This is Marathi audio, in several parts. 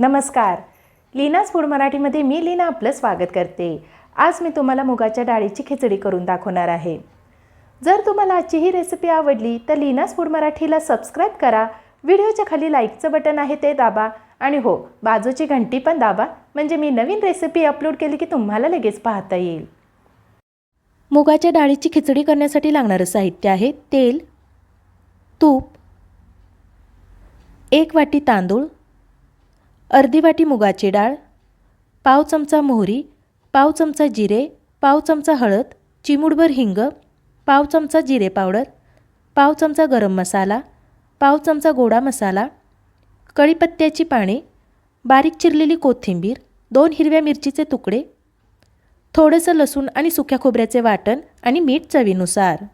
नमस्कार. लीनाज फूड मराठीमध्ये मी लीना आपलं स्वागत करते. आज मी तुम्हाला मुगाच्या डाळीची खिचडी करून दाखवणार आहे. जर तुम्हाला आजची ही रेसिपी आवडली तर लीनाज फूड मराठीला सबस्क्राईब करा. व्हिडिओच्या खाली लाईकचं बटन आहे ते दाबा. आणि हो बाजूची घंटी पण दाबा. म्हणजे मी नवीन रेसिपी अपलोड केली की तुम्हाला लगेच पाहता येईल. मुगाच्या डाळीची खिचडी करण्यासाठी लागणारं साहित्य आहे तेल तूप एक वाटी तांदूळ अर्धी वाटी मुगाची डाळ पाव चमचा मोहरी पाव चमचा जिरे पाव चमचा हळद चिमूडभर हिंग पाव चमचा जिरे पावडर पाव चमचा गरम मसाला पाव चमचा गोडा मसाला कढीपत्त्याची पाने बारीक चिरलेली कोथिंबीर दोन हिरव्या मिरचीचे तुकडे थोडंसं लसूण आणि सुक्या खोबऱ्याचे वाटण आणि मीठ चवीनुसार.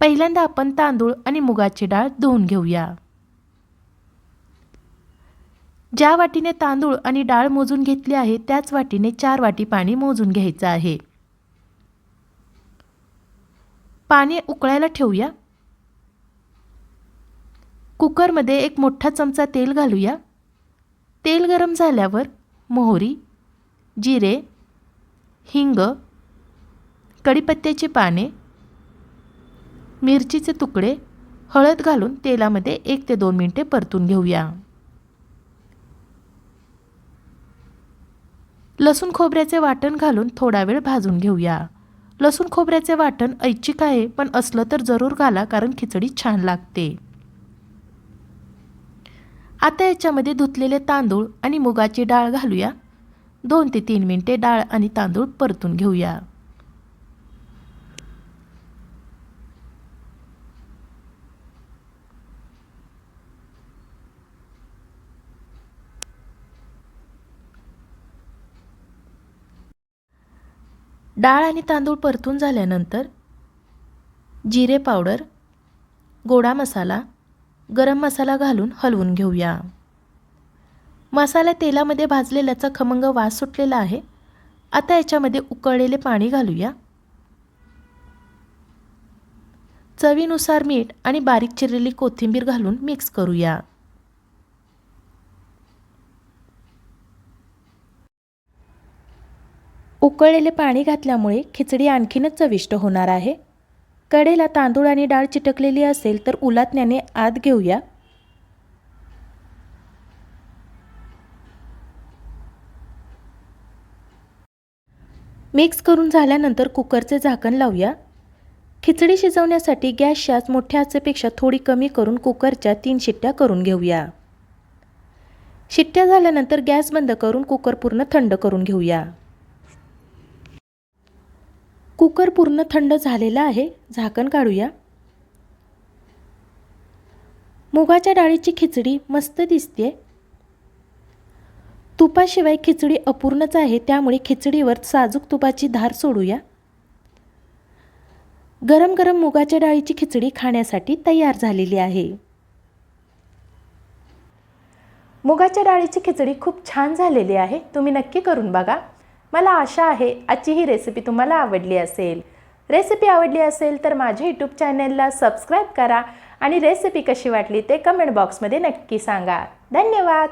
पहिल्यांदा आपण तांदूळ आणि मुगाची डाळ धुवून घेऊया. ज्या वाटीने तांदूळ आणि डाळ मोजून घेतली आहे त्याच वाटीने चार वाटी पाणी मोजून घ्यायचं आहे. पाणी उकळायला ठेवूया. कुकरमध्ये एक मोठा चमचा तेल घालूया. तेल गरम झाल्यावर मोहरी जिरे हिंग कढीपत्त्याची पाने मिरचीचे तुकडे हळद घालून तेलामध्ये एक ते दोन मिनटे परतून घेऊया. लसूण खोबऱ्याचे वाटण घालून थोडा वेळ भाजून घेऊया. लसूण खोबऱ्याचे वाटण ऐच्छिक आहे पण असलं तर जरूर घाला कारण खिचडी छान लागते. आता याच्यामध्ये धुतलेले तांदूळ आणि मुगाची डाळ घालूया. दोन ते तीन मिनटे डाळ आणि तांदूळ परतून घेऊया. डाळ आणि तांदूळ परतून झाल्यानंतर जिरे पावडर गोडा मसाला गरम मसाला घालून हलवून घेऊया. मसाला तेलामध्ये भाजलेल्याचा खमंग वास सुटलेला आहे. आता याच्यामध्ये उकळलेले पाणी घालूया. चवीनुसार मीठ आणि बारीक चिरलेली कोथिंबीर घालून मिक्स करूया. उकळलेले पाणी घातल्यामुळे खिचडी आणखीनच चविष्ट होणार आहे. कडेला तांदूळ आणि डाळ चिटकलेली असेल तर उलातण्याने आत घेऊया. मिक्स करून झाल्यानंतर कुकरचे झाकण लावूया. खिचडी शिजवण्यासाठी गॅस आच मोठ्या आचेपेक्षा थोडी कमी करून कुकरच्या तीन शिट्ट्या करून घेऊया. शिट्ट्या झाल्यानंतर गॅस बंद करून कुकर पूर्ण थंड करून घेऊया. कुकर पूर्ण थंड झालेला आहे. झाकण काढूया. मुगाच्या डाळीची खिचडी मस्त दिसते. तुपाशिवाय खिचडी अपूर्णच आहे. त्यामुळे खिचडीवर साजूक तुपाची धार सोडूया. गरम गरम मुगाच्या डाळीची खिचडी खाण्यासाठी तयार झालेली आहे. मुगाच्या डाळीची खिचडी खूप छान झालेली आहे. तुम्ही नक्की करून बघा. मला आशा आहे आजची ही रेसिपी तुम्हाला आवडली असेल. रेसिपी आवडली असेल तर माझ्या यूट्यूब चॅनलला सबस्क्राईब करा आणि रेसिपी कशी वाटली ते कमेंट बॉक्समध्ये नक्की सांगा. धन्यवाद!